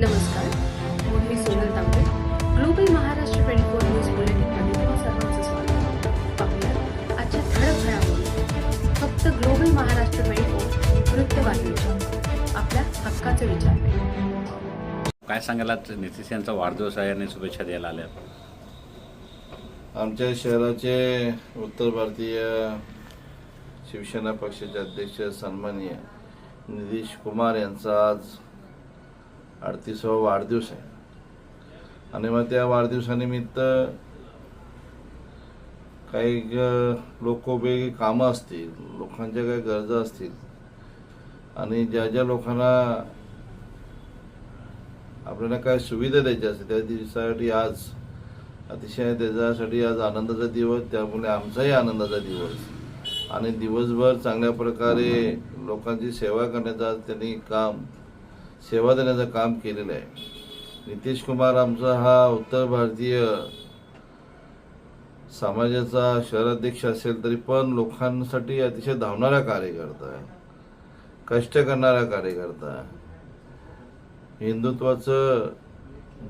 नमस्कार मी Sonal Tambe Global Maharashtra twenty four news बुलेटिनमध्ये तुम्हा सर्वांचं स्वागत. पाहूया आजच्या ठळक घडामोडी. फक्त ग्लोबल महाराष्ट्र ट्वेंटी फोर वृत्तवाहिनीच्या आपल्या हक्काचे विचार. काय सांगायला नितीश यांचा वाढदिवस आहे आणि शुभेच्छा द्यायला आल्या आमच्या शहराचे उत्तर भारतीय शिवसेना पक्षाचे अध्यक्ष सन्माननीय नितीश कुमार यांचा आज अडतीसावा वाढदिवस आहे. आणि मग त्या वाढदिवसानिमित्त काही ग- लोकोपयोगी कामं असतील लोकांच्या काही गरजा असतील आणि ज्या ज्या लोकांना आपल्याला काय सुविधा द्यायच्या असतील त्या दिवसासाठी आज अतिशय त्याच्यासाठी आज आनंदाचा दिवस त्यामुळे आमचाही आनंदाचा दिवस. आणि दिवसभर चांगल्या प्रकारे लोकांची सेवा करण्याचा त्यांनी काम सेवा देण्याचं काम केलेलं आहे. नितीश कुमार आमचा हा उत्तर भारतीय समाजाचा शहराध्यक्ष असेल तरी पण लोकांसाठी अतिशय धावणारा कार्यकर्ता आहे. कष्ट करणारा कार्यकर्ता आहे. हिंदुत्वाचं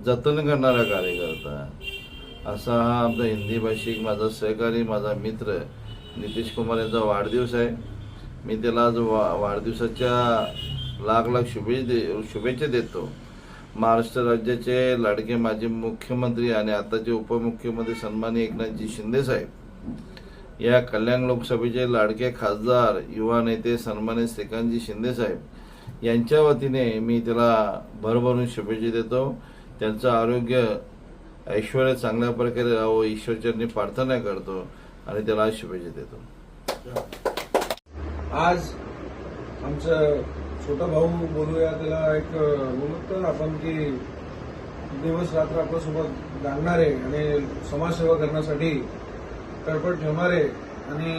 जतन करणारा कार्यकर्ता असा हा आमचा हिंदी भाषिक माझा सहकारी माझा मित्र नितीश कुमार यांचा वाढदिवस आहे. मी त्याला आज वा वाढदिवसाच्या लाख लाख शुभे दे शुभेच्छा देतो. महाराष्ट्र राज्याचे लाडके माजी मुख्यमंत्री आणि आताचे उपमुख्यमंत्री सन्मानी एकनाथजी शिंदे साहेब. या कल्याण लोकसभेचे लाडके खासदार युवा नेते सन्माननीय श्रीकांतजी शिंदे साहेब. यांच्या वतीने मी त्याला भरभरून शुभेच्छा देतो. त्यांचं आरोग्य ऐश्वर्य चांगल्या प्रकारे राहावं ईश्वरचरणी प्रार्थना करतो आणि त्याला शुभेच्छा देतो. आज आमचं छोटा भाऊ बोलूया त्याला एक बोलत तर आपण की दिवस रात्र आपल्यासोबत जागणारे आणि समाजसेवा करण्यासाठी तळपट ठेवणारे आणि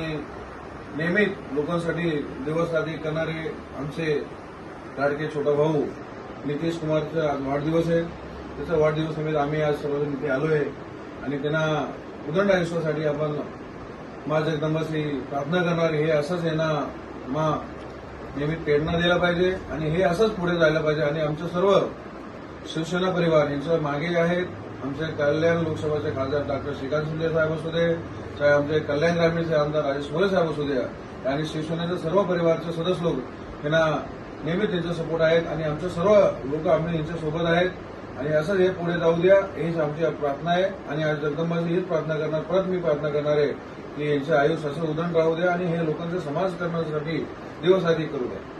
नेहमीच लोकांसाठी दिवस रात्री करणारे आमचे लाडके छोटा भाऊ नितीश कुमारचा आज वाढदिवस आहे. त्याचा वाढदिवस निमित्त आम्ही आज सर्वजण इथे आलो आहे आणि त्यांना उदंड आयुष्यासाठी आपण मा जगदंबाशी प्रार्थना करणार हे असंच आहे ना मा नेहमी प्रेरणा द्यायला पाहिजे आणि हे असंच पुढे जायला पाहिजे. आणि आमचं सर्व शिवसेना परिवार यांचं मागे आहेत. आमचे कल्याण लोकसभाचे खासदार डॉक्टर श्रीकांत शिंदे साहेब असू दे चाहे आमचे कल्याण ग्रामीणचे आमदार राजेश भोळे साहेब असू द्या आणि शिवसेनेचे सर्व परिवारचे सदस्य लोक यांना नेहमी त्यांचा सपोर्ट आहेत आणि आमचे सर्व लोक आम्ही यांच्यासोबत आहेत. आणि असंच हे पुढे जाऊ द्या हीच आमची प्रार्थना आहे. आणि आज जगदंबाची हीच प्रार्थना करणार परत मी प्रार्थना करणार आहे की यांचे आयुष्य असं उदंड राहू द्या आणि हे लोकांचे समाज करण्यासाठी दिवस आधी करू द्या